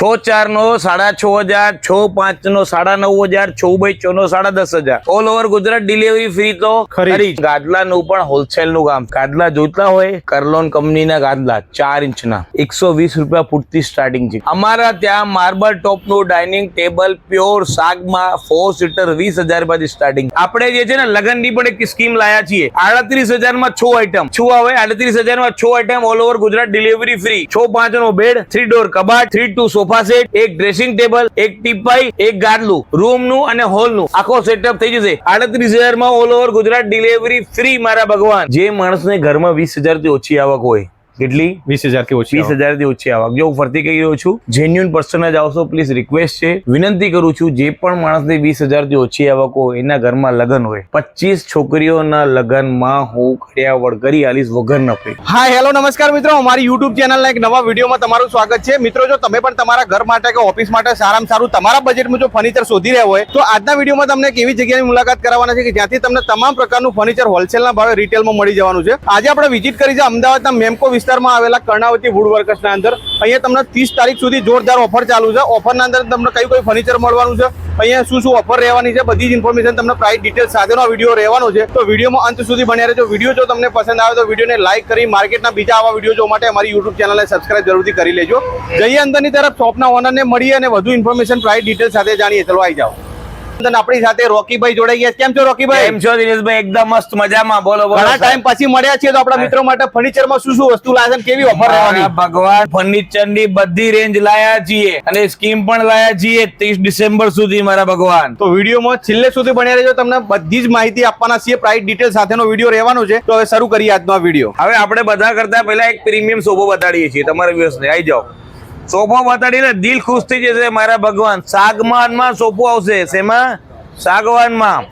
છ ચાર નો સાડા છ હજાર છ પાંચ નો સાડા નવ હજાર છ બાય છ નો સાડા દસ હજાર. All over Gujarat delivery free તો ખરી. ગાદલા નું પણ હોલસેલનું કામ ગાદલા જોઈતા હોય કરલોન કંપનીના ગાદલા ચાર ઇંચના. એકસો વીસ રૂપિયા પૂરતી સ્ટાર્ટિંગ છે. અમારા ત્યાં માર્બલ ટોપનું ડાઇનિંગ ટેબલ પ્યોર શાકમાં ફોર સીટર વીસ હજાર રૂપિયાથી સ્ટાર્ટિંગ આપણે જે છે ને લગનની પણ એક સ્કીમ લાયા છીએ. આડત્રીસ હજારમાં છ આઈટમ શું આવે? આડત્રીસ હજારમાં છ item all over Gujarat delivery free છ પાંચ નો બેડ થ્રી ડોર કબાટ થ્રી ટુ સોફા સેટ એક ડ્રેસિંગ ટેબલ એક ટીપાઈ, એક ગાદલું રૂમનું અને હોલનું. આખો સેટઅપ થઈ જશે. આડત્રીસ હજારમાં all over Gujarat delivery free મારા ભગવાન. જે માણસને ઘરમાં વીસ હજારથી ઓછી આવક હોય. કેટલી? વીસ હજારથી ઓછી વીસ હજારથી ઓછી આવક. જો હું ફરતી કહી રહ્યો છું જેન્યુન પર્સન જ આવશો પ્લીઝ રિક્વેસ્ટ છે. વિનંતી કરું છું જે પણ માણસની વીસ હજારથી ઓછી આવક હોય એના ઘરમાં લગ્ન હોય પચીસ છોકરીઓના લગ્નમાં હું કર્યા કરી આલીસ વગર ન પે હા હેલો નમસ્કાર મિત્રો. અમારી યુટ્યુબ ચેનલના એક નવા વિડીયોમાં તમારું સ્વાગત છે. મિત્રો જો તમે પણ તમારા ઘર માટે કે ઓફિસ માટે સારામાં સારું તમારા બજેટમાં જો ફર્નિચર શોધી રહ્યા હોય તો આજના વિડીયોમાં તમને એક એવી જગ્યાની મુલાકાત કરવાના છે કે જ્યાંથી તમને તમામ પ્રકારનું ફર્નિચર હોલસેલના ભાવે રિટેલમાં મળી જવાનું છે. આજે આપણે વિઝિટ કરી છે અમદાવાદના મેમકો વિસ્તારમાં આવેલા કર્ણાવતી વુડ વર્કર્સના અંદર. અહીંયા તમને ત્રીસ તારીખ સુધી જોરદાર ઓફર ચાલુ છે. ઓફરના અંદર તમને કયું કયું ફર્નિચર મળવાનું છે, અહીંયા શું શું ઓફર રહેવાની છે, બધી જ ઇન્ફોર્મેશન તમને પ્રાઇસ ડિટેલ સાથેનો વીડિયો રહેવાનો છે. તો વિડીયોમાં અંત સુધી બન્યા રહેજો. વીડિયો જો તમને પસંદ આવે તો વિડીયોને લાઇક કરી, માર્કેટના બીજા આવા વીડિયો જોવા માટે અમારી યુટ્યુબ ચેનલને સબસ્ક્રાઇબ જરૂરથી કરી લેજો. જઈએ અંદરની તરફ. શોપના ઓનરને મળીએ અને વધુ ઇન્ફોર્મેશન પ્રાઇસ ડિટેલ સાથે જાણીએ. ચલો આવી જાઓ. આપણી સાથે રોકીભાઈ જોડાઈ ગયા કેમ છો રોકીભાઈ? કેમ છો દિનેશભાઈ? એકદમ મસ્ત મજામાં. બોલો બોલો ઘણા ટાઈમ પછી મળ્યા છીએ તો આપણા મિત્રો માટે ફર્નિચરમાં શું શું વસ્તુ લાવે છે કેવી ઓફર રહેવાની? ભગવાન ફર્નિચરની બધી રેન્જ લાયા છીએ અને સ્કીમ પણ લાયા છીએ ત્રીસ ડિસેમ્બર સુધી મારા ભગવાન. તો વિડીયોમાં છેલ્લે સુધી બન્યા રહેજો. તમને બધી જ માહિતી આપવાના છીએ. પ્રાઇસ ડિટેલ સાથેનો વીડિયો રહેવાનો છે. તો હવે શરૂ કરીએ આજનો આ વીડિયો. હવે આપણે બધા કરતા પહેલા એક પ્રીમિયમ સોફો બતાડીએ છીએ. તમારા વ્યવસ્થિત આવી જાઓ. સોફો બતાડીને દિલ ખુશ થઈ જશે મારા ભગવાન. સાગમાનમાં સોફો આવશે. શેમાં? સાગવાનમાં.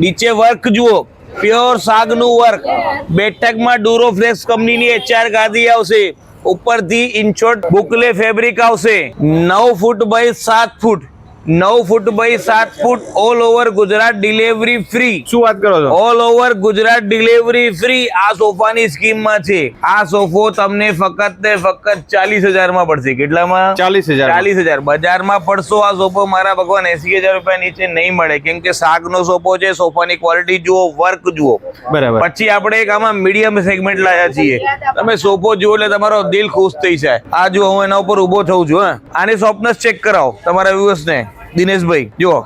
નીચે વર્ક જુઓ. પ્યોર સાગનું વર્ક બેઠકમાં ડુરોફ્લેક્સ કંપનીની એચઆર ગાદી આવશે. ઉપરથી ઇન્ચોટ બુકલે ફેબ્રિક આવશે. નવ ફૂટ બાય સાત ફૂટ. નવ ફૂટ બાય સાત foot all over Gujarat delivery free શું વાત કરો છો? All over Gujarat delivery free આ સોફાની સ્કીમમાં છે. આ સોફો તમને ફક્ત ને ફક્ત ચાલીસ હજારમાં પડશે. કેટલામાં? ચાલીસ હજાર ચાલીસ હજાર. બજારમાં પડશો આ સોફો. મારા ભગવાન એસી હજાર રૂપિયા નીચે નહીં મળે. કેમ કે શાકનો સોફો છે સોફાની ક્વોલિટી જુઓ વર્ક જુઓ. બરાબર. પછી આપણે એક આમાં મીડિયમ સેગમેન્ટ લાયા છીએ. તમે સોફો જુઓ એટલે તમારો દિલ ખુશ થઈ જાય. આ જુઓ હું એના ઉપર ઊભો થઉં છું હા. આની સોફ્ટનેસ ચેક કરાવો તમારા વ્યુઅર્સ ને. દિનેશભાઈ જુઓ.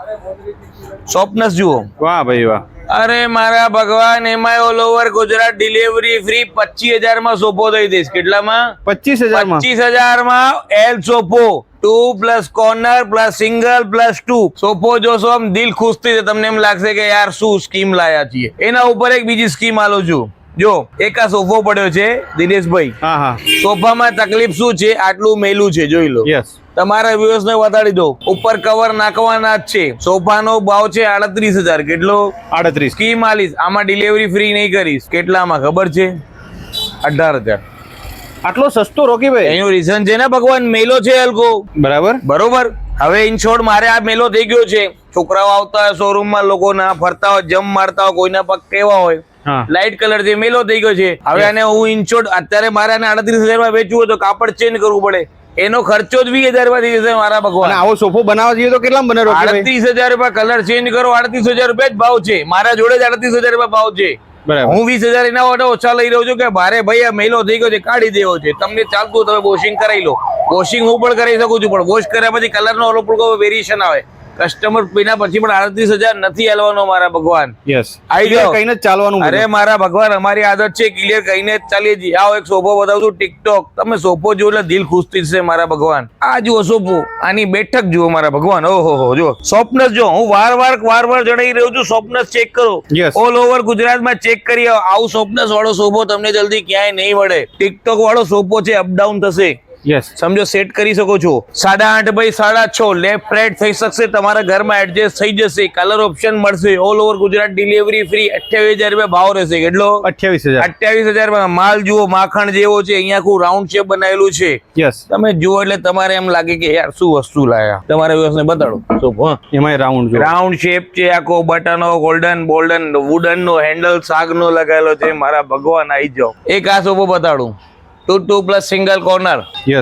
સોફ્ટનેસ જુઓ. વાહ ભાઈ વાહ. અરે મારા ભગવાન એમાં all over Gujarat delivery free પચીસ હજારમાં સોફો દઈ દઈશ. કેટલામાં? પચીસ હજાર પચીસ હજારમાં L સોફો. Two plus corner plus single plus two સોફો જોશો આમ દિલ ખુશ થઈ. તમને એમ લાગશે કે યાર શું સ્કીમ લાયા છીએ. એના ઉપર એક બીજી સ્કીમ આલો છું. જો એક આ સોફો પડ્યો છે દિનેશભાઈ. હા હા. સોફામાં તકલીફ શું છે? આટલું મેલું છે જોઈ લો. યસ તમારા વ્યુઅર્સ ને વધારી દો. ઉપર કવર નાખવાના જ છે. સોફાનો ભાવ છે આડત્રીસ હજાર. કેટલો? આડત્રીસ. સ્કીમ આલીશ આમાં ડિલિવરી ફ્રી નહીં કરીશ. કેટલામાં? ખબર છે? અઢાર હજાર. આટલો સસ્તો રોકી ભાઈ? એનું રીઝન છે ને ભગવાન મેલો છે અલગો બરાબર. બરોબર? હવે ઇન શોર્ટ મારે આ મેલો થઈ ગયો છે. છોકરાઓ આવતા હોય શોરૂમમાં લોકો ના ફરતા હોય જમ મારતા હોય કોઈના પગ કેવા હોય લાઈટ કલરથી મેલો થઈ ગયો છે. હવે આને હું ઇન શોર્ટ અત્યારે મારે આને અડત્રીસ હજારમાં વેચવું હોય તો કાપડ ચેન્જ કરવું પડે. એનો ખર્ચો જ વીસ હજાર રૂપિયા થઈ જશે મારા ભગવાન. આવો સોફો બનાવવા જઈએ તો કેટલા બને અડત્રીસ હજાર રૂપિયા કલર ચેન્જ કરો આડત્રીસ હજાર રૂપિયા જ ભાવ છે. મારા જોડે જ અડત્રીસ હજાર રૂપિયા ભાવ છે. હું વીસ હજાર એના માટે ઓછા લઈ રહ્યો છું કે ભારે ભાઈ આ મેલો થઈ ગયો છે, કાઢી દેવો છે. તમને ચાલતું તમે વોશિંગ કરાવી લો. વોશિંગ હું પણ કરી શકું છું, પણ વોશ કર્યા પછી કલર નો ઓલો વેરિએશન આવે. કસ્ટમર પીના પછી પણ આડત્રીસ હજાર નથી હાલવાનો મારા ભગવાન. યસ આઈ જાઓ. કઈને ચાલવાનું અરે મારા ભગવાન અમારી આદત છે ક્લિયર કહીને જ ચાલીએ છીએ. આવો એક સોફો બતાવું છું ટિકટોક તમે સોફો જુઓ એટલે દિલ ખુશ થઈ જશે મારા ભગવાન. આ જુઓ સોફો આની બેઠક જુઓ મારા ભગવાન. ઓહો હો જો સોફ્ટનેસ જો હું વાર વાર વાર વાર જણાવી રહ્યો છું સોફ્ટનેસ ચેક કરો. ઓલ ઓવર ગુજરાતમાં ચેક કરી આવો. સ્વપ્નસ સોફ્ટનેસ વાળો સોફો તમને જલ્દી ક્યાંય નહીં મળે. ટિકટોક વાળો સોફો છે અપડાઉન થશે. યસ સમજો સેટ કરી શકો છો. સાડા આઠ બાય સાડા છ લેફ્ટ રાઈટ થઈ શકશે. તમારા ઘરમાં એડજસ્ટ થઈ જશે. કલર ઓપ્શન મળશે. All over Gujarat delivery free અઠ્યાવીસ હજાર રૂપિયા ભાવ રહેશે. કેટલો? અઠ્યાવીસ હજાર. અઠ્યાવીસ હજાર માલ જુઓ માખણ જેવો છે. અહીંયા આખું રાઉન્ડ શેપ બનાવેલું છે. યસ તમે જુઓ એટલે તમારે એમ લાગે કે યાર શું વસ્તુ લાયા? તમારે વ્યવસ્થને બતાડો. સોફો એમાં રાઉન્ડ રાઉન્ડ શેપ છે આખો. બટનો ગોલ્ડન બોલ્ડન વુડન નો હેન્ડલ સાગ નો લગાવેલો છે. મારા ભગવાન આવી જાઓ. એક આ સોફો બતાડું. Two two plus single corner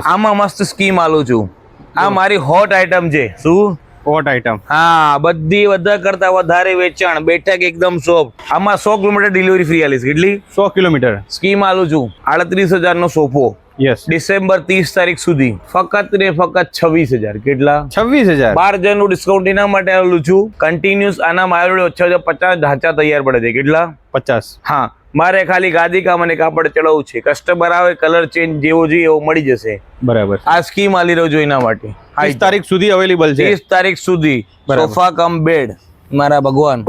આમાં મસ્ત સ્કીમ આલું છું. આ મારી હોટ આઈટમ છે. શું? હોટ આઈટમ હા બધી બધા કરતા વધારે વેચાણ બેઠક એકદમ સોફ આમાં સો કિલોમીટર ડિલિવરી ફ્રી આલીશ કેટલી? સો કિલોમીટર. સ્કીમ આલું છું. આડત્રીસ હજાર નો સોફો. યસ ડિસેમ્બર ત્રીસ તારીખ સુધી ફક્ત ને ફક્ત છવ્વીસ હજાર. કેટલા? છવ્વીસ હજાર. બાર હજારનું ડિસ્કાઉન્ટ એના માટે આવેલું છું. કન્ટિન્યુઅસ આના મારા ઓછા ઓછા પચાસ ઢાંચા તૈયાર પડે છે. કેટલા? પચાસ. હા. મારે ખાલી ગાદી કામ અને કાપડ ચડાવવું છે. કસ્ટમર આવે કલર ચેન્જ જેવો જોઈએ એવો મળી જશે. બરાબર. આ સ્કીમ આલી રહ્યો છું એના માટે. ત્રીસ તારીખ સુધી અવેલેબલ છે. ત્રીસ તારીખ સુધી. સોફા કમ બેડ મારા ભગવાન.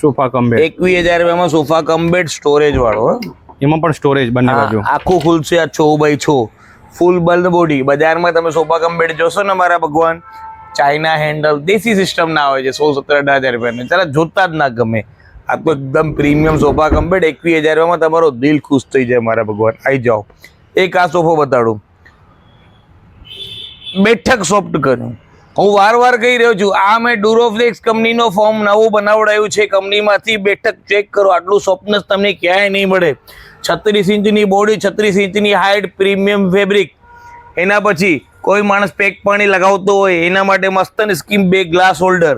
સોફા કમ બેડ એકવીસ હજાર રૂપિયામાં સોફા કમ બેડ સ્ટોરેજ વાળો. એમાં પણ સ્ટોરેજ બંને બાજુ. આખું ખુલશે આ છો બાય છો. ફૂલ બલ્બ બોડી બજારમાં તમે સોફા કમ બેડ જોશો ને મારા ભગવાન ચાઇના હેન્ડલ દેશી સિસ્ટમ ના આવે છે સોળ સત્તર અઢાર હજાર રૂપિયાની ચાલો જોતા જ ના ગમે. આ તો એકદમ પ્રીમિયમ સોફા કમ બેડ એકવીસ હજાર રૂપિયામાં તમારો દિલ ખુશ થઈ જાય મારા ભગવાન. આવી જાઓ. એક આ સોફો બતાડું. બેઠક સોફ્ટ કર્યું હું વાર વાર કહી રહ્યો છું આ મેં ડુરોફ્લેક્સ કંપનીનો ફોર્મ નવું બનાવડાયું છે કંપનીમાંથી બેઠક ચેક કરો. આટલું સોફ્ટનેસ તમને ક્યાંય નહીં મળે. છત્રીસ ઇંચની બોડી છત્રીસ ઇંચની હાઇટ પ્રીમિયમ ફેબ્રિક એના પછી કોઈ માણસ પેક પાણી લગાવતો હોય એના માટે મસ્ત સ્કીમ બે ગ્લાસ હોલ્ડર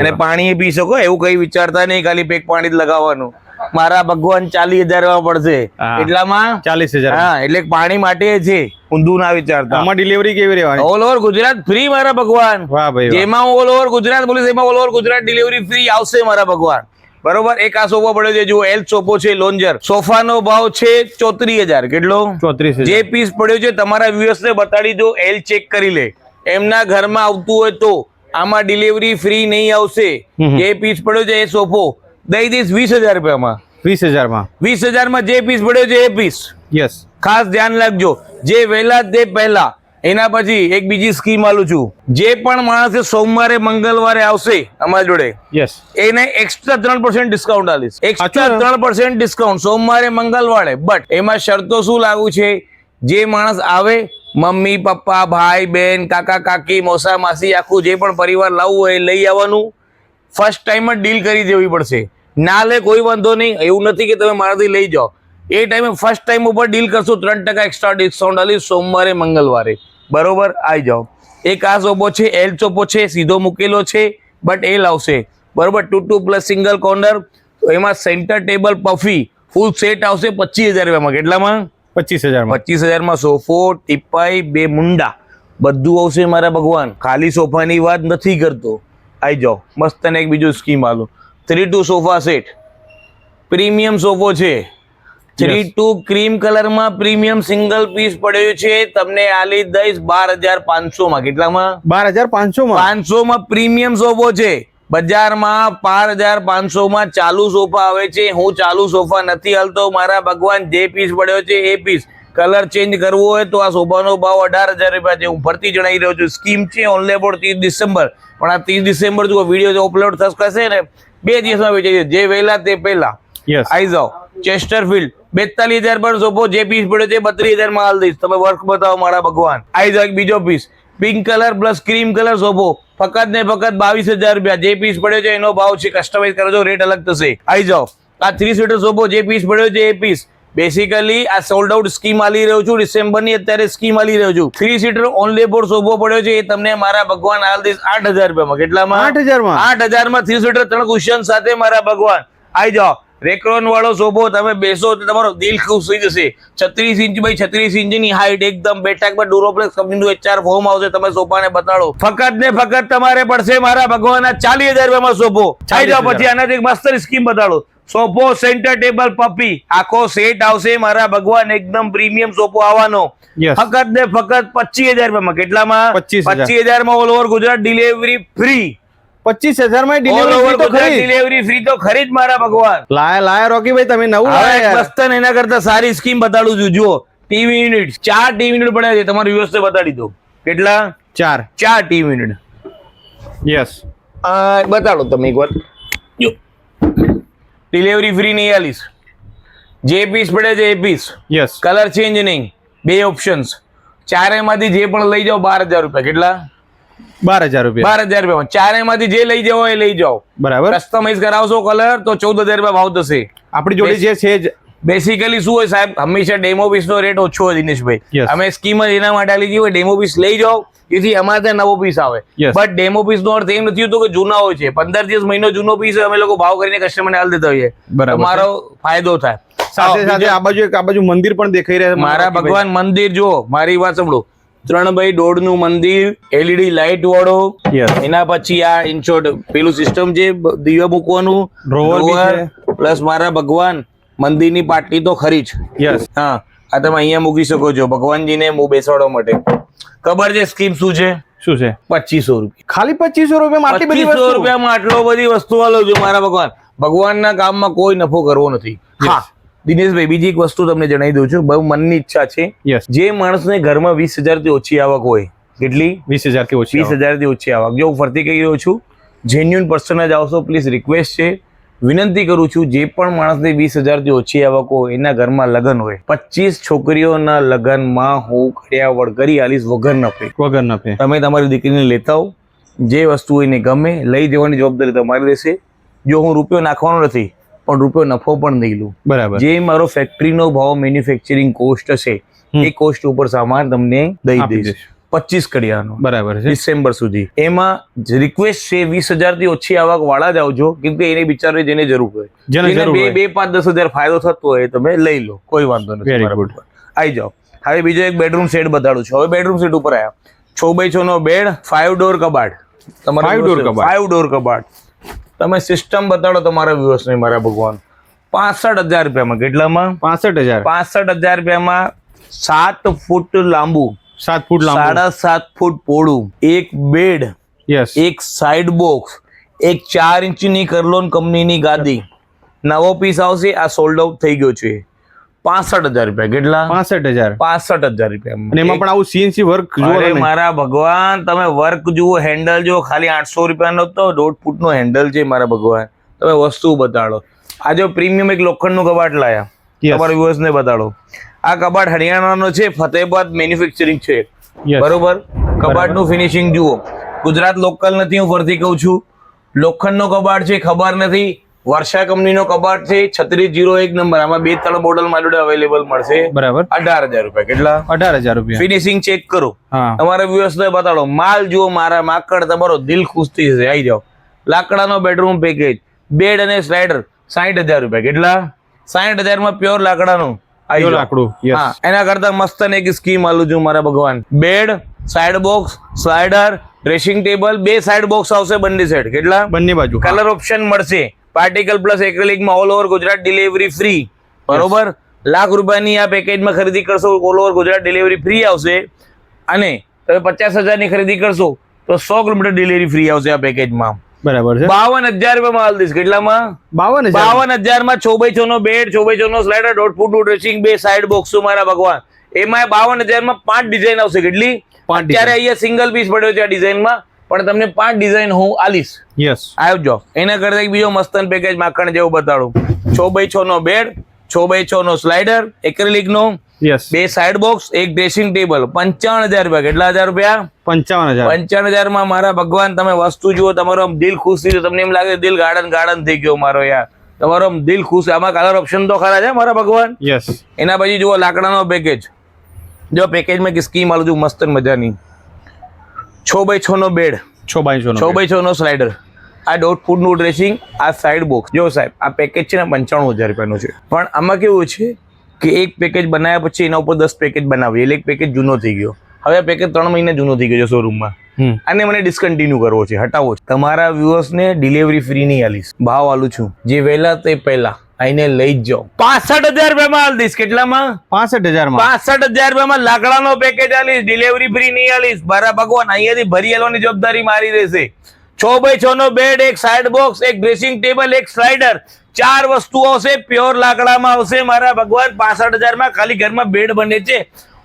અને પાણી પી શકો એવું કઈ વિચારતા નહીં ખાલી પેક પાણી જ લગાવવાનું. મારા ભગવાન ચાલીસ હજારમાં પડશે એટલામાં? ચાલીસ હજાર હા એટલે પાણી માટે છે. ઊંધું ના વિચારતા. આમાં ડિલિવરી કેવી રહેવાની? ઓલ ઓવર ગુજરાત ફ્રી મારા ભગવાન. વાહ ભાઈ જેમાં ઓલ ઓવર ગુજરાત બોલીશ એમાં all over Gujarat delivery free આવશે મારા ભગવાન. બરોબર? એક આ સોફો પડ્યો છે જુઓ એલ સોફો છે લોન્જર. સોફાનો ભાવ છે ચોત્રીસ હજાર. કેટલો? ચોત્રીસ જે પીસ પડ્યો છે તમારા વ્યુઅર્સ ને બતાડી દો એલ ચેક કરી લે. એમના ઘરમાં આવતું હોય તો આમાં ડિલિવરી ફ્રી નહીં આવશે. જે પીસ પડ્યો છે એ સોફો દઈ દઈશ વીસ હજાર રૂપિયામાં. વીસ હજારમાં. વીસ હજારમાં જે પીસ પડ્યો છે એ પીસ. યસ ખાસ ધ્યાન રાખજો. જે વહેલા તે પહેલા એના પછી એક બીજી સ્કીમ આલું છું. જે પણ માણસે સોમવારે મંગળવારે આવશે અમારા જોડે યસ એને એક્સ્ટ્રા ત્રણ પર્સન્ટ ડિસ્કાઉન્ટ આલીશ. એક્સ્ટ્રા. ત્રણ પર્સન્ટ ડિસ્કાઉન્ટ સોમવારે મંગળવારે. બટ એમાં શરતો શું લાગુ છે? જે માણસ આવે મમ્મી પપ્પા ભાઈ બેન કાકા કાકી મોસા માસી આખું જે પણ પરિવાર લાવવું હોય લઈ આવવાનું. ફર્સ્ટ ટાઈમ જ ડીલ કરી દેવી પડશે. ના લે કોઈ વાંધો નહીં એવું નથી કે તમે મારાથી લઈ જાઓ. એ ટાઈમે ફર્સ્ટ ટાઈમ ઉપર ડીલ કરશો ત્રણ ટકા એક્સ્ટ્રા ડિસ્કાઉન્ટ આલીશ સોમવારે મંગળવારે. બરોબર? આવી જાઓ. એક આ ચોપો છે એલ ચોપો છે સીધો મૂકેલો છે બટ એલ આવશે બરોબર? Two two plus single corner તો એમાં centre table puffy full set આવશે પચીસ હજાર રૂપિયામાં. કેટલામાં? પચીસ હજારમાં. પચીસ હજારમાં સોફો ટીપાઈ બે મુંડા. બધું આવશે મારા ભગવાન. ખાલી સોફાની વાત નથી કરતો. આવી જાઓ. મસ્ત અને એક બીજું સ્કીમ આલો. Three two sofa set premium સોફો છે. થ્રી ટુ ક્રીમ કલરમાં પ્રીમિયમ સિંગલ પીસ પડ્યો છે. તમને આલી દઈશ બાર હજાર પાંચસો માં. કેટલામાં? બાર હજાર પાંચસો માં? પાંચસો માં પ્રીમિયમ સોફો છે. બજારમાં બાર હજાર પાંચસો માં ચાલુ સોફા આવે છે. હું ચાલુ સોફા નથી હાલતો. મારા ભગવાન જે પીસ પડ્યો છે એ પીસ કલર ચેન્જ કરવો હોય તો આ સોફાનો ભાવ અઢાર હજાર રૂપિયા છે. હું ફરતી જણાવી રહ્યો છું. સ્કીમ છે ઓનલી અબાઉટ ત્રીસ ડિસેમ્બર. પણ આ ત્રીસ ડિસેમ્બર જો વીડિયો અપલોડ થશે ને બે દિવસમાં વેચાઈ જે વહેલા તે પહેલા. આઈ જાઓ. ચેસ્ટરફિલ્ડ બેતાલીસ હજાર પણ સોફો જે પીસ પડ્યો છે બત્રીસ હજારમાં હાલ દઈશ. તમે વર્ક બતાવો મારા ભગવાન. આઈ જાઓ બીજો piece pink colour plus cream colour સોફો ફક્ત ને ફક્ત બાવીસ હજાર રૂપિયા. જે પીસ પડ્યો છે એનો ભાવ છે કસ્ટમાઇઝ કરજો રેટ અલગ થશે. આવી જાઓ. આ થ્રી સીટર સોફો જે પીસ પડ્યો છે એ પીસ બેસિકલી આ સોલ્ડ આઉટ સ્કીમ આલી રહ્યો છું. ડિસેમ્બરની અત્યારે સ્કીમ આલી રહ્યો છું. થ્રી સીટર ઓનલી ફોર સોફો પડ્યો છે. એ તમને મારા ભગવાન હાલ દઈશ. આઠ હજાર રૂપિયામાં. કેટલામાં? આઠ હજારમાં? આઠ હજારમાં થ્રી સીટર ત્રણ કુશન સાથે મારા ભગવાન. આઈ જાઓ. રેક્રોન વાળો સોફો તમે બેસો તો તમારો દિલ ખુશ થઈ જશે. છત્રીસ ઇંચ બાય છત્રીસ ઇંચની હાઈટ એકદમ બેઠક પર ડુરોપ્લેક્સ કંપનીનું એચઆર ફોર્મ આવશે તમે સોફાને બતાડો. ફક્ત ને ફક્ત તમારે પડશે મારા ભગવાન ચાલીસ હજાર રૂપિયામાં સોફો આઈ જાઓ પછી આનાથી એક મસ્ત સ્કીમ બતાડો. સોફો સેન્ટર ટેબલ પપ્પી આખો સેટ આવશે મારા ભગવાન એકદમ પ્રીમિયમ સોફો આવવાનો. ફક્ત ને ફક્ત પચીસ હજાર રૂપિયામાં. કેટલામાં? 25,000. પચીસ હજાર. માં all over Gujarat delivery free પચીસ હજારમાં ડિલિવરી તો ખરી. ડિલિવરી ફ્રી તો ખરી જ મારા ભગવાન. લાયા લાયા રોકી ભાઈ તમે નવું લાયા એના કરતા સારી સ્કીમ બતાડું છું. જુઓ ટીવી યુનિટ ચાર ટીવી યુનિટ પડ્યા છે. તમારી વ્યવસ્થા બતાડી દો કેટલા? ચાર. ચાર ટીવી યુનિટ યસ બતાડો તમે એકવાર જો. ડિલિવરી ફ્રી નહીં આલીશ. જે પીસ પડે છે એ પીસ યસ કલર ચેન્જ નહીં. બે ઓપ્શન્સ ચારેમાંથી જે પણ લઈ જાઓ બાર હજાર રૂપિયા. કેટલા? બાર હજાર રૂપિયા. બાર હજાર રૂપિયા. ચારેયમાંથી જે લઈ જવો એ લઈ જાઓ. બરાબર. કસ્ટમાઇઝ કરાવશો કલર તો ચૌદ હજાર રૂપિયા ભાવ થશે. આપણી જોડે જે છે બેસિકલી શું હોય સાહેબ? હંમેશા ડેમો પીસ નો રેટ ઓછો હોય દિનેશભાઈ. અમે સ્કીમ જ એના માટે લીધી હોય ડેમો પીસ લઈ જાઓ એથી અમારે ત્યાં નવો પીસ આવે. બટ ડેમો પીસ નો અર્થ એમ નથી હોતો કે જૂના હોય છે. પંદર દિવસ મહિનો જૂનો પીસ અમે લોકો ભાવ કરીને કસ્ટમરને હાલ દેતા હોઈએ. મારો ફાયદો થાય. સાથે સાથે આ બાજુ એક આ બાજુ મંદિર પણ દેખાઈ રહ્યા મારા ભગવાન મંદિર જુઓ મારી વાત સાંભળો. ત્રણ બાય દોઢનું મંદિર એલઈડી લાઇટ વાળો એના પછી આ ઇનશોર્ટ પેલું સિસ્ટમ બ- દીવા મૂકવાનું પ્લસ મારા ભગવાન મંદિરની પાટલી તો ખરી જ. યસ હા આ તમે અહીંયા મૂકી શકો છો. ભગવાનજીને બેસાડવા માટે. ખબર છે સ્કીમ શું છે? શું છે? પચીસો રૂપિયા. ખાલી પચીસો રૂપિયામાં આટલી બધી રૂપિયામાં આટલો બધી વસ્તુ આલો છો મારા ભગવાન. ભગવાનના કામમાં કોઈ નફો કરવો નથી. હા. દિનેશભાઈ બીજી એક વસ્તુ તમને જણાવી દઉં છું. બહુ મનની ઈચ્છા છે. જે માણસને ઘરમાં વીસ હજારથી ઓછી આવક હોય કેટલી? વીસ હજારથી ઓછી વીસ હજારથી ઓછી આવક. જો હું ફરતી કહી રહ્યો છું જેન્યુન પર્સન જ આવશો પ્લીઝ રિક્વેસ્ટ છે. વિનંતી કરું છું જે પણ માણસને વીસ હજારથી ઓછી આવક હોય એના ઘરમાં લગ્ન હોય પચીસ છોકરીઓના લગ્નમાં હું કર્યા કરી આલીશ વગર ન પે વગર ન પે તમે તમારી દીકરીને લેતા હો જે વસ્તુ એને ગમે લઈ જવાની જવાબદારી તમારી રહેશે. જો હું રૂપિયો નાખવાનો નથી પણ રૂપિયો નફો પણ નહીં લઉં બરાબર. જે મારો ફેક્ટરીનો ભાવ મેન્યુફેક્ચરિંગ કોસ્ટ હશે એ કોસ્ટ ઉપર સામાન તમને દઈ દઈશ. પચીસ કડિયાનો. બરાબર છે. ડિસેમ્બર સુધી. એમાં રિક્વેસ્ટ છે વીસ હજારથી ઓછી આવક વાળા જ આવજો કેમ કે એને બિચારે જેને જરૂર હોય. જેને બે બે પાંચ દસ હજાર ફાયદો થતો હોય તમે લઈ લો. કોઈ વાંધો નથી. આઈ જાઓ. હવે બીજો એક બેડરૂમ સેટ બતાડું છું. હવે બેડરૂમ સેટ ઉપર આવ્યા છ બાય છ નો બેડ ફાઈવ ડોર કબાટ. તમારે ફાઈવ ડોર કબાટ. ફાઈવ ડોર કબાટ. તમે સિસ્ટમ બતાડો તમારા વ્યુઅર્સ ને મારા ભગવાન. પાસઠ હજાર રૂપિયામાં કેટલામાં? પાસઠ હજાર. પાસઠ હજાર રૂપિયામાં સાત ફૂટ લાંબુ. સાત ફૂટ સાડા સાત ફૂટ પોળું. એક બેડ યસ એક સાઈડ બોક્સ એક ચાર ઇંચની કરલોન કંપનીની ગાદી. નવો પીસ આવશે આ સોલ્ડ આઉટ થઈ ગયો છે. પાસઠ હજાર રૂપિયા. કેટલા? પાસઠ હજાર. પાસઠ હજાર અને એમાં પણ આવું સીએનસી વર્ક અરે મારા ભગવાન તમે વર્ક જુઓ હેન્ડલ જુઓ ખાલી આઠસો રૂપિયાનો તો દોઢ ફૂટનો હેન્ડલ છે મારા ભગવાન. તમે વસ્તુ બતાડો. આ જો પ્રીમિયમ એક લોખંડનું કબાટ લાયા. તમારા viewers ને બતાડો. આ કબાટ હરિયાણાનો છે ફતેહબાદ મેન્યુફેક્ચરિંગ છે. બરોબર? કબાટનું ફિનિશિંગ જુઓ. ગુજરાત લોકલ નથી હું ફરતી કહું છું. લોખંડનો કબાટ છે ખબર નથી. વર્ષા કંપનીનો કબાટ છે છત્રીસ જીરો એક નંબર. આમાં બે ત્રણ બોટલ મારી અવેલેબલ મળશે. બરાબર. અઢાર હજાર રૂપિયા. કેટલા? અઢાર હજાર રૂપિયા. ફિનિશિંગ ચેક કરો. તમારા વ્યુઅર્સ ને બતાડો. માલ જુઓ મારા માકડ તમારો દિલ ખુશ થઈ જશે. આવી જાઓ. લાકડાનો બેડરૂમ પેકેજ બેડ અને સ્લાઇડર સાઠ હજાર રૂપિયા. કેટલા? સાહીઠ હજારમાં પ્યોર લાકડાનું. આવી જો લાકડું હા એના કરતા મસ્ત ને એક સ્કીમ આલું છું મારા ભગવાન. Bed side box slider dressing table બે સાઈડ બોક્સ આવશે બંને સાઈડ કેટલા? બંને બાજુ કલર ઓપ્શન મળશે. Particle plus એક્રેલિકમાં all over Gujarat delivery free બરોબર? લાખ રૂપિયાની આ પેકેજમાં ખરીદી કરશો all over Gujarat delivery free આવશે. અને તમે પચાસ હજારની ખરીદી કરશો તો સો કિલોમીટર ડિલિવરી ફ્રી આવશે આ પેકેજમાં બરાબર છે. બાવન હજાર રૂપિયામાં હાલ દઈશ. કેટલામાં? બાવન હજાર. બાવન હજારમાં છ બાય છ નો બેડ છ બાય છ નો સ્લાઇડર દોઢ ફૂટનું ડ્રેસિંગ બે સાઈડ બોક્સ મારા ભગવાન. એમાં બાવન હજારમાં પાંચ ડિઝાઇન આવશે. કેટલી? અત્યારે અહીંયા સિંગલ પીસ પડ્યો છે આ ડિઝાઇનમાં પણ તમને પાંચ ડિઝાઇન હું આલીશ. યસ આવજો. એના કરતા એક બીજો મસ્તન પેકેજ માખણ જેવું બતાડું. છ બાય છ નો બેડ છ બાય છ નો સ્લાઇડર એક્રેલિક નો યસ બે સાઇડ બોક્સ એક ડ્રેસિંગ ટેબલ પંચાવન હજાર રૂપિયા. કેટલા હજાર રૂપિયા? પંચાવન હજાર. પંચાવન હજારમાં મારા ભગવાન તમે વસ્તુ જુઓ તમારો દિલ ખુશ થઈ ગયો. તમને એમ લાગે દિલ ગાર્ડન ગાર્ડન થઈ ગયો મારો યાર. તમારો આમ દિલ ખુશ આમાં કલર ઓપ્શન તો ખરા છે મારા ભગવાન? યસ એના પછી જુઓ લાકડાનો પેકેજ જો પેકેજમાં એક સ્કીમ આલું છું મસ્ત મજાની. છ બાય છ નો બેડ. છ બાય છ છ બાય છ નો સ્લાઇડર આ દોઢ ફૂટનું ડ્રેસિંગ આ સાઈડ બોક્સ જો સાહેબ આ પેકેજ છે ને પંચાણું હજાર રૂપિયાનું છે. પણ આમાં કેવું છે કે એક પેકેજ બનાવ્યા પછી એના ઉપર દસ પેકેજ બનાવીએ એટલે એક પેકેજ જૂનો થઈ ગયો. હવે આ પેકેજ ત્રણ મહિના જૂનો થઈ ગયો છે શોરૂમમાં અને મને ડિસકન્ટિન્યુ કરવો છે. હટાવો છે. તમારા વ્યુઅર્સને ડિલિવરી ફ્રી નહીં આલીશ. ભાવ આલું છું. જે વહેલા તે પહેલા. આઈને લઈ જ જાઓ. પાસઠ હજાર રૂપિયામાં આલ દઈશ. કેટલામાં? પાસઠ હજાર પાસઠ હજાર રૂપિયામાં લાકડાનો પેકેજ આલીશ ડિલિવરી ફ્રી નહીં આલીશ. મારા ભગવાન અહીંયાથી ભરી આલવાની જવાબદારી મારી રહેશે છ બાય છ નો બેડ એક સાઈડ બોક્સ એક ડ્રેસિંગ ટેબલ એક સ્લાઇડર ચાર વસ્તુઓ આવશે પ્યોર લાકડામાં આવશે મારા ભગવાન પાસઠ હજારમાં ખાલી ઘરમાં બેડ બને છે.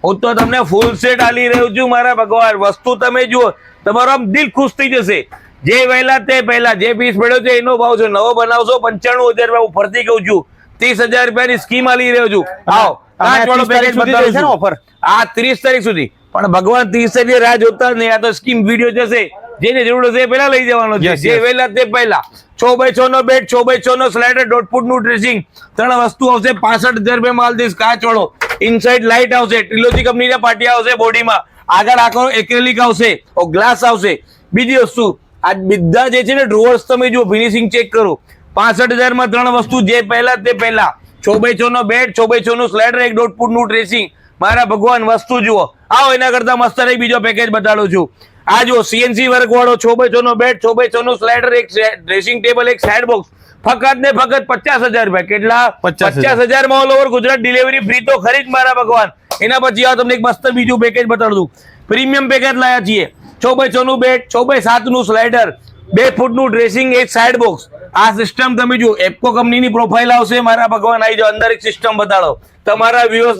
હું તો તમને ફૂલ સેટ આલી રહ્યો છું મારા ભગવાન. વસ્તુ તમે જુઓ તમારો આમ દિલ ખુશ થઈ જશે. જે વહેલા તે પહેલા જે પીસ પડ્યો છે એનો ભાવ છે નવો બનાવશો પંચાણું હજાર રૂપિયા હું ફરતી કહું છું. ત્રીસ હજાર રૂપિયાની સ્કીમ આલી રહ્યો છું. આવો અને કાચ વાળો 30 તારીખ પેકેજ સુધી બતાવું રહેશે ને છું. offer? આ ત્રીસ તારીખ સુધી. પણ ભગવાન ત્રીસ તારીખે રાહ જોતા નહીં આ તો સ્કીમ વીડિયો જશે. જેને જરૂર હશે પેલા લઈ જવાનો છે. જે વહેલા તે પહેલા. છ બાય છ નો બેડ છ બાય છ નો સ્લાઇડર દોઢ ફૂટનું ડ્રેસિંગ ત્રણ વસ્તુ આવશે પાસઠ હજાર રૂપિયા માલ દઈશ કાચ વાળો. ઇનસાઇડ લાઇટ આવશે ટ્રિલોજી કંપનીના પાટિયા આવશે બોડીમાં આગળ આખો એક્રેલિક આવશે ગ્લાસ આવશે. બીજી વસ્તુ આ બધા જે છે ને ડ્રોવર્સ તમે જુઓ ફિનિશિંગ ચેક કરો. પાસઠ હજારમાં ત્રણ વસ્તુ જે પહેલા તે પહેલા. છો બાય છ નો બેડ છો બાય છ નું સ્લાઇડર એક દોઢ ફૂટનું ડ્રેસિંગ મારા ભગવાન વસ્તુ જુઓ. આવો એના કરતા મસ્ત રહી બીજો પેકેજ બતાડું છું. આ જો સીએનસી વર્ક વાળો છો બાય છ નો બેડ છો બાય છ નું સ્લાઇડર એક ડ્રેસિંગ ટેબલ એક સાઇડ બોક્સ ફક્ત ને ફક્ત પચાસ હજાર રૂપિયા. કેટલા? પચાસ હજાર. માં all over Gujarat delivery free તો ખરી જ મારા ભગવાન. એના પછી આવો તમને એક મસ્ત બીજું પેકેજ બતાડું પ્રીમિયમ પેકેજ લાયા છીએ. છ બાય છ નું બેડ છ બાય સાતનું સ્લાઇડર બે ફૂટનું ડ્રેસિંગ એક સાઇડ બોક્સ આ સિસ્ટમ તમે જુઓ એપકો કંપનીની પ્રોફાઇલ આવશે મારા ભગવાન આવી જાઓ અંદર એક સિસ્ટમ બતાડો. તમારા વ્યુઅર્સ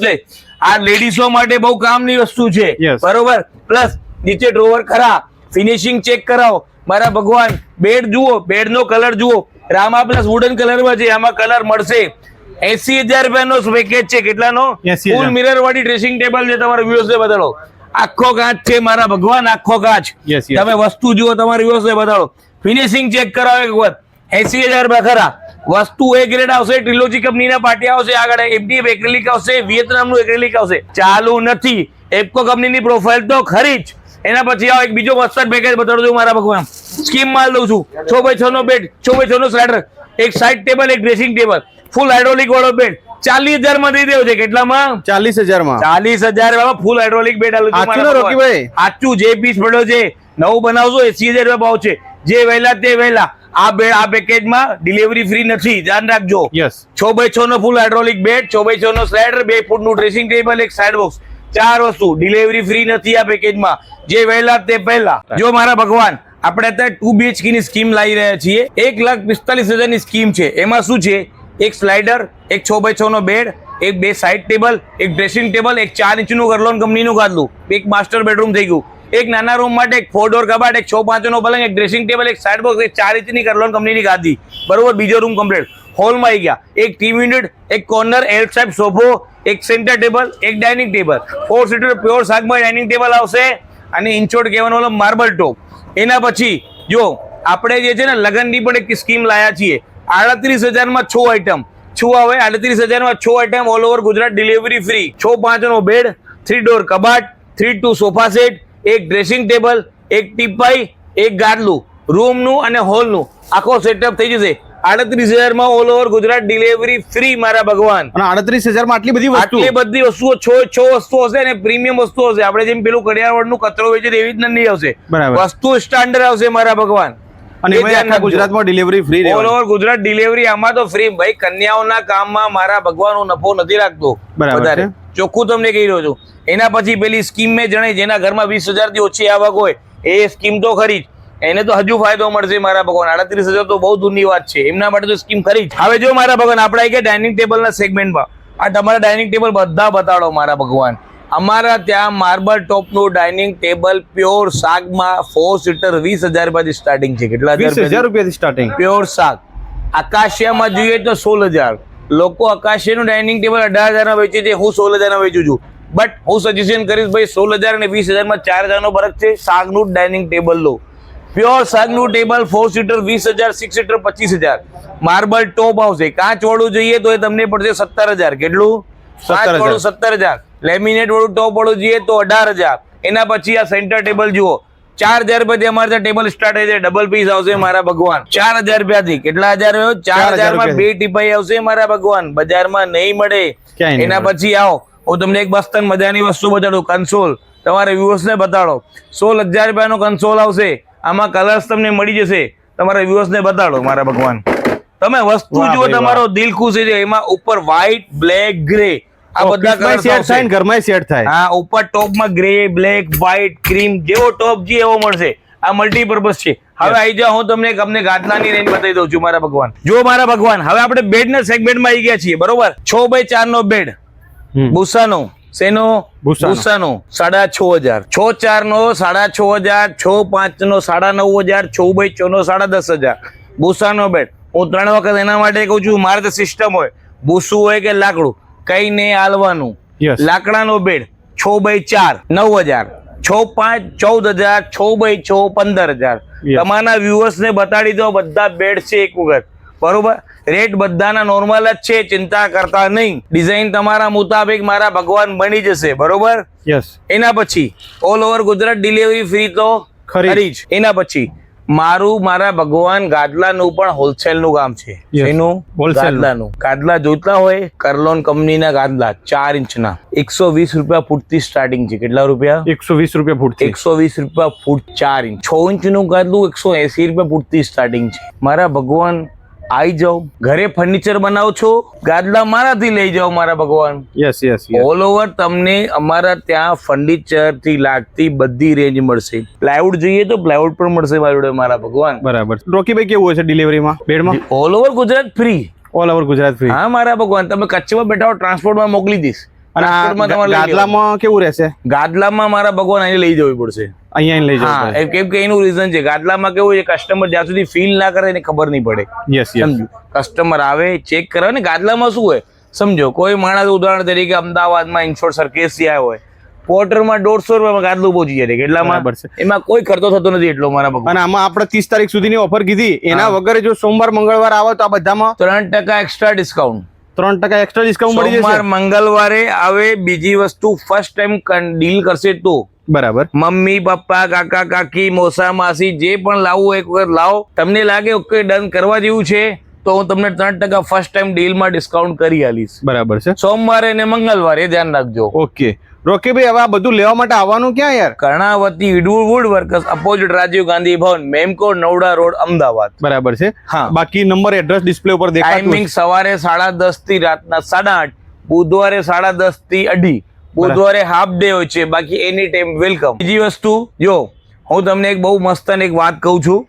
આ લેડીઝો માટે બહુ કામની વસ્તુ છે. બરોબર? પ્લસ નીચે ડ્રોવર ખરા. ફિનિશિંગ ચેક કરાવો. મારા ભગવાન બેડ જુઓ બેડનો કલર જુઓ. રામા પ્લસ વુડન કલરમાં છે આમાં કલર મળશે. એસી હજાર રૂપિયાનો પેકેજ છે. કેટલાનો? 80,000. ફૂલ મિરર વાળી ડ્રેસિંગ ટેબલ છે તમારા વ્યુઅર્સ ને બતાડો. આખો કાચ છે મારા ભગવાન આખો કાચ. તમે વસ્તુ જુઓ તમારી વ્યુઅર્સ ને બતાડો. ફિનિશિંગ ચેક કરાવે એક વખત. એસી હજાર રૂપિયા ખરા. વસ્તુ એ ગ્રેડ આવશે ટ્રિલોજી કંપનીના પાટિયા આવશે આગળ એમડી એક્રેલિક આવશે વિયેતનામનું એક્રેલિક આવશે. ચાલુ નથી. એપકો કંપનીની પ્રોફાઇલ તો ખરી જ. એના પછી આવો એક બીજો વસ્તર પેકેજ બતાડું છું મારા ભગવાન. સ્કીમ માલ દઉં છું. છ બાય છ નો બેડ છ બાય છ નો સ્લાઇડર એક સાઇડ ટેબલ એક ડ્રેસિંગ ટેબલ ફૂલ હાઇડ્રોલિક વાળો બેડ ચાલીસ હજારમાં દઈ દેવો છે. કેટલામાં? ચાલીસ હજારમાં ચાલીસ હજાર ફૂલ હાઇડ્રોલિક બેડ? સાચું જે પીસ પડ્યો છે નવું બનાવશો એસી હજાર રૂપિયા ભાવ છે. જે વહેલા તે વહેલા. આ બેડ આ પેકેજમાં ડિલિવરી ફ્રી નથી. ધ્યાન રાખજો. યસ છ બાય છ નો ફૂલ હાઇડ્રોલિક બેડ છ બાય છ નો સ્લાઇડર બે ફૂટનું ડ્રેસિંગ ટેબલ એક સાઇડ બોક્સ ચાર વસ્તુ. ડિલિવરી ફ્રી નથી આ પેકેજમાં જે વહેલા તે પહેલા. જો મારા ભગવાન આપણે અત્યારે ટુ બીએચકે ની સ્કીમ લાવી રહ્યા છીએ. એક લાખ પિસ્તાલીસ હજારની સ્કીમ છે. એમાં શું છે? એક સ્લાઇડર એક છ બાય છ નો બેડ એક બે સાઇડ ટેબલ એક ડ્રેસિંગ ટેબલ એક ચાર ઇંચનું ગરલોન કંપનીનું ગાદલું. એક માસ્ટર બેડરૂમ થઈ ગયું. એક નાના રૂમ માટે એક ફોર ડોર કબાટ, એક છ પાંચ નો પલંગ, એક ડ્રેસિંગ ટેબલ એક સાઇડ બોક્સ એક ચાર ઇંચની ગરલોન કંપનીની ગાદી. બરોબર, બીજો રૂમ કમ્પ્લીટ હોલમાં આવી ગયા. એક ટીવી યુનિટ એક કોર્નર એલ સાહેબ સોફો એક સેન્ટર ટેબલ એક dining table four seater pure શાકમાં ડાઇનિંગ ટેબલ આવશે અને ઇન્ચોડ કહેવાનો માર્બલ ટોપ એના પછી, જો, આપણે જે છે ને લગ્નની પણ એક સ્કીમ લાયા છીએ. આડત્રીસ હજારમાં છ આઈટમ છું આવે? આડત્રીસ હજારમાં છ item all over Gujarat delivery free છ પાંચ નો બેડ થ્રી ડોર કબાટ થ્રી ટુ સોફા સેટ એક ડ્રેસિંગ ટેબલ એક ટીપાઈ એક ગાદલું. રૂમનું અને હોલનું આખો સેટઅપ થઈ જશે. આડત્રીસ હજારમાં all over Gujarat delivery free મારા ભગવાન. અને આડત્રીસ હજારમાં આટલી બધી વસ્તુ આટલી બધી વસ્તુઓ છ છ વસ્તુ હશે અને પ્રીમિયમ વસ્તુ હશે. આપણે જેમ પેલું કડિયાવડનું કચરો વેચે એવી જ નહીં આવશે. વસ્તુ સ્ટાન્ડર્ડ આવશે મારા ભગવાન. અને આખા ગુજરાતમાં delivery free all over Gujarat delivery આમાં તો ફ્રી ભાઈ કન્યાઓના કામમાં મારા ભગવાનનો નફો નથી રાખતો. વધારે. ચોખ્ખું તમને કહી રહ્યો છું. એના પછી પેલી સ્કીમ મેં જણાઈ જેના ઘરમાં વીસ હજારથી ઓછી આવક હોય એ સ્કીમ તો ખરી જ. એને તો હજુ ફાયદો મળશે મારા ભગવાન. આડત્રીસ હજાર તો બહુ દૂરની વાત છે. એમના માટે તો સ્કીમ ખરી જ. હવે જો મારા ભગવાન આપણે ગયા ડાઇનિંગ ટેબલના સેગમેન્ટમાં આ તમારા ડાઇનિંગ ટેબલ બધા બતાડો મારા ભગવાન. અમારા ત્યાં માર્બલ ટોપનું ડાઇનિંગ ટેબલ પ્યોર શાકમાં ફોર સીટર વીસ હજાર રૂપિયાથી સ્ટાર્ટિંગ છે. કેટલા હજાર રૂપિયાથી? સ્ટાર્ટિંગ પ્યોર શાક. આકાશિયામાં જોઈએ તો સોળ હજાર. લોકો આકાશિયાનું ડાઇનિંગ ટેબલ અઢાર હજારમાં વેચે છે હું સોળ હજારમાં વેચું છું. બટ હું સજેશન કરીશ ભાઈ સોળ હજાર અને વીસ હજારમાં ચાર હજારનો ફરક છે શાકનું ડાઇનિંગ ટેબલ લો. પ્યોર શાકનું ટેબલ ફોર સીટર વીસ હજાર સિક્સ સીટર પચીસ હજાર. માર્બલ ટોપ આવશે. કાચ વાળું જોઈએ તો એ તમને પડશે સત્તર હજાર. કેટલું? 17,000. વાળું સત્તર હજાર. લેમિનેટ વાળું ટોપ વાળું જોઈએ તો અઢાર હજાર. એના પછી આ સેન્ટર ટેબલ જુઓ. ચાર હજાર રૂપિયાથી અમારે ત્યાં ટેબલ સ્ટાર્ટ થઈ છે. ડબલ પીસ આવશે મારા ભગવાન. ચાર હજાર રૂપિયાથી. કેટલા હજાર ચાર હજારમાં બે ટીપાઈ આવશે મારા ભગવાન. બજારમાં નહીં મળે. એના પછી આવો. હું તમને એક બસ્તન મજાની વસ્તુ બતાડું. કન્સોલ તમારે વ્યુઅર્સ ને બતાડો. સોળ હજાર રૂપિયાનો કન્સોલ આવશે. આમાં કલર્સ તમને મળી જશે. તમારા વ્યુઅર્સ ને બતાડો મારા ભગવાન. તમે વસ્તુ જુઓ તમારો દિલ ખુશ થઈ જાય. એમાં ઉપર વ્હાઈટ બ્લેક ગ્રે આ બધા કલર સેટ થાય ને ઘરમાં સેટ થાય. હા ઉપર ટોપમાં ગ્રે બ્લેક વ્હાઇટ ક્રીમ જેવો ટોપ જે એવો મળશે આ મલ્ટીપર્પઝ છે. હવે આવી જાઓ હું તમને અમને ગાદલાની રેન્જ બતાવી દઉં છું મારા ભગવાન. જો મારા ભગવાન હવે આપણે બેડ ના સેગમેન્ટમાં આવી ગયા છીએ બરોબર? છ બાય ચાર નો બેડ. બુસાનો શેનો? ભૂસાનો. ભૂસાનો સાડા છ હજાર. છ ચાર નો સાડા છ હજાર છ પાંચ નો સાડા નવ હજાર છ બાય છ નો સાડા દસ હજાર. ભૂસાનો બેડ હું ત્રણ વખત એના માટે કહું છું મારે તો સિસ્ટમ હોય. ભૂસું હોય કે લાકડું. કઈ નહીં આલવાનું લાકડાનો બેડ છ બાય ચાર નવ હજાર. છ પાંચ ચૌદ હજાર છ બાય છ પંદર હજાર. તમારા વ્યુઅર્સ ને બતાડી દો બધા બેડ છે એક વખત. બરોબર? રેટ બધાના નોર્મલ જ છે ચિંતા કરતા નહીં. ડિઝાઇન તમારા મુતાબિક મારા ભગવાન બની જશે બરોબર? યસ એના પછી all over Gujarat delivery free તો ખરી જ. એના પછી મારું મારા ભગવાન ગાદલાનું પણ હોલસેલનું કામ છે. એનું. ગાદલાનું. ગાદલા જોઈતા હોય કરલોન કંપનીના ગાદલા ચાર ઇંચના. એકસો વીસ રૂપિયા ફૂટથી સ્ટાર્ટિંગ છે. કેટલા રૂપિયા? એકસો વીસ રૂપિયા ફૂટ એકસો વીસ રૂપિયા ફૂટ ચાર ઇંચ. છ ઇંચનું ગાદલું એકસો એસી રૂપિયા ફૂટથી સ્ટાર્ટિંગ છે. મારા ભગવાન આવી જાઓ ઘરે ફર્નિચર બનાવો છો. ગાદલા મારાથી લઈ જાઓ મારા ભગવાન. યસ યસ ઓલ ઓવર તમને અમારા ત્યાં ફર્નિચરથી લાગતી બધી રેન્જ મળશે. પ્લાયવુડ જોઈએ તો પ્લાયવુડ પણ મળશે મારી જોડે મારા ભગવાન. બરાબર. રોકીભાઈ કેવું હોય છે ડિલિવરીમાં બેડમાં? All over Gujarat free all over Gujarat free હા મારા ભગવાન. તમે કચ્છમાં બેઠા હો ટ્રાન્સપોર્ટમાં મોકલી દઈશ. અને ગાદલામાં કેવું રહેશે? ગાદલામાં મારા ભગવાન અહીં લઈ જવી પડશે. અહીંયા લઈ જવું કેમ કે એનું રીઝન છે. ગાદલામાં કેવું છે કસ્ટમર જ્યાં સુધી ફીલ ના કરે એને ખબર નહીં પડે. યસ સમજો કસ્ટમર આવે ચેક કરે. ને ગાદલામાં શું હોય? સમજો કોઈ માણસ ઉદાહરણ તરીકે અમદાવાદમાં ઇન્શ્યોર સર્કેસ આવ્યો હોય. પોર્ટરમાં દોઢસો રૂપિયામાં ગાદલું પહોંચી જાય કેટલામાં. એમાં કોઈ ખર્ચો થતો નથી એટલો મારા ભગવાન. અને આમાં આપણે ત્રીસ તારીખ સુધીની ઓફર કીધી. એના વગર જો સોમવાર મંગળવાર આવે તો આ બધામાં ત્રણ ટકા એક્સ્ટ્રા ડિસ્કાઉન્ટ ત્રણ ટકા એક્સ્ટ્રા ડિસ્કાઉન્ટ મળી જશે. મંગળવારે આવે બીજી વસ્તુ ફર્સ્ટ ટાઈમ ડીલ કરશે તો. બરાબર. મમ્મી પપ્પા કાકા કાકી મોસા માસી જે પણ લાવવું એક વખત લાવો. તમને લાગે ઓકે ડન કરવા જેવું છે તો હું તમને ત્રણ ટકા ફર્સ્ટ ટાઈમ ડીલમાં ડિસ્કાઉન્ટ કરી આલીશ. બરાબર છે. સોમવારે અને મંગળવારે ધ્યાન રાખજો. ઓકે રોકીભાઈ હવે આ બધું લેવા માટે આવવાનું ક્યાં યાર? Karnavati wood workers opposite Rajiv Gandhi Bhavan Memco Naroda road Ahmedabad. બરાબર છે. હા. બાકી નંબર એડ્રેસ ડિસ્પ્લે ઉપર દેખાય ટાઈમિંગ સવારે સાડા દસથી રાતના સાડા આઠ બુધવારે સાડા દસથી અઢી. બુધવારે હાફ ડે હોય છે બાકી એની ટાઈમ વેલકમ બીજી વસ્તુ જો હું તમને એક બહુ મસ્ત એક વાત કહું છું.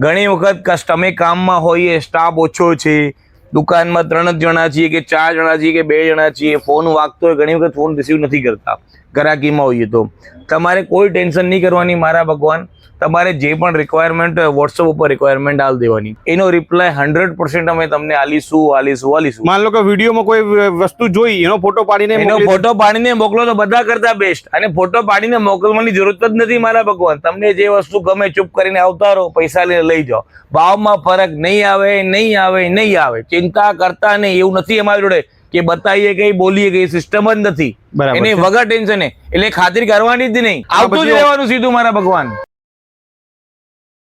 ઘણી વખત અમે કામમાં હોઈએ સ્ટાફ ઓછો છે દુકાનમાં ત્રણ જ જણા છીએ કે ચાર જણા છીએ કે બે જણા છીએ ફોન વાગતો હોય ઘણી વખત ફોન રિસીવ નથી કરતા. ઘરાકીમાં હોઈએ તો. તમારે કોઈ ટેન્શન નહીં કરવાની, મારા ભગવાન. તમારે જે પણ રિક્વાયરમેન્ટ વોટ્સઅપ ઉપર રિક્વાયરમેન્ટ આલ દેવાની. એનો રિપ્લાય હંડ્રેડ પર્સન્ટ અમે તમને આલીશું આલીશું આલીશું. માન લો કે વિડીયોમાં કોઈ વસ્તુ જોઈ એનો ફોટો પાડીને એનો ફોટો પાડીને મોકલો તો બધા કરતા બેસ્ટ અને ફોટો પાડીને મોકલવાની જરૂરત જ નથી મારા ભગવાન. તમને જે વસ્તુ ગમે ચૂપ કરીને આવતા રહો પૈસા લઈને લઈ જાઓ. ભાવમાં ફરક નહીં આવે નહીં આવે નહીં આવે. ચિંતા કરતા નહીં. એવું નથી અમારી જોડે કે બતાવીએ કઈ બોલીએ કઈ સિસ્ટમ જ નથી. એની. વગર ટેન્શન એટલે ખાતરી કરવાની જ નહીં. આવતું જ રહેવાનું સીધું મારા ભગવાન.